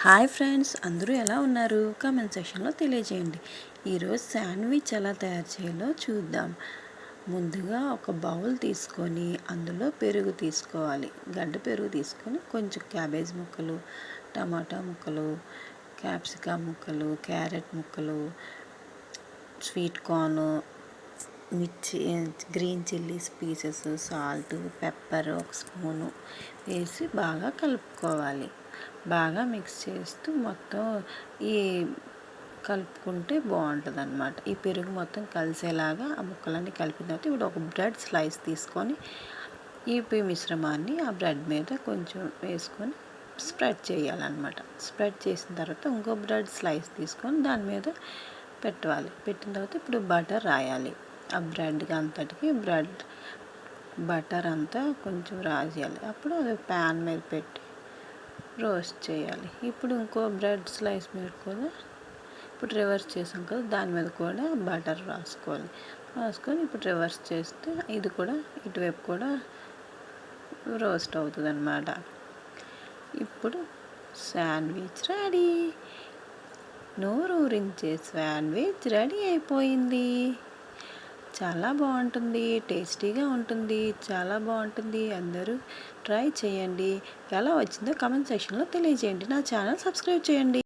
Hi friends అందరూ ఎలా ఉన్నారు? కామెంట్ సెక్షన్లో తెలియజేయండి. ఈరోజు శాండ్విచ్ ఎలా తయారు చేయాలో చూద్దాం. ముందుగా ఒక బౌల్ తీసుకొని అందులో పెరుగు తీసుకోవాలి. గడ్డ పెరుగు తీసుకొని కొంచెం క్యాబేజ్ ముక్కలు టమాటా ముక్కలు క్యాప్సికమ్ ముక్కలు క్యారెట్ ముక్కలు స్వీట్ కార్న్ మిర్చి green chillies pieces salt pepper ఒక స్పూను వేసి బాగా కలుపుకోవాలి. బాగా మిక్స్ చేస్తూ మొత్తం ఈ కలుపుకుంటే బాగుంటుంది అనమాట ఈ పెరుగు మొత్తం కలిసేలాగా ఆ ముక్కలన్నీ కలిపిన తర్వాత ఇప్పుడు ఒక బ్రెడ్ స్లైస్ తీసుకొని ఈ మిశ్రమాన్ని ఆ బ్రెడ్ మీద కొంచెం వేసుకొని స్ప్రెడ్ చేయాలన్నమాట. స్ప్రెడ్ చేసిన తర్వాత ఇంకో బ్రెడ్ స్లైస్ తీసుకొని దాని మీద పెట్టాలి పెట్టిన తర్వాత ఇప్పుడు బటర్ రాయాలి. ఆ బ్రెడ్కి అంతటికి బ్రెడ్ బటర్ అంతా కొంచెం రాజేయాలి. అప్పుడు అది ప్యాన్ మీద పెట్టి రోస్ట్ చేయాలి. ఇప్పుడు ఇంకో బ్రెడ్ స్లైస్ మీద కూడా ఇప్పుడు రివర్స్ చేసాం కదా దాని మీద కూడా బటర్ రాసుకోవాలి రాసుకొని ఇప్పుడు రివర్స్ చేస్తే ఇది కూడా ఇటువైపు కూడా రోస్ట్ అవుతుంది అనమాట ఇప్పుడు శాండ్విచ్ రెడీ. నోరు ఊరించే శాండ్విచ్ రెడీ అయిపోయింది. చాలా బాగుంటుంది టేస్టీగా ఉంటుంది చాలా బాగుంటుంది. అందరూ ట్రై చేయండి. ఎలా వచ్చిందో కమెంట్ సెక్షన్లో తెలియజేయండి. నా ఛానల్ సబ్స్క్రైబ్ చేయండి.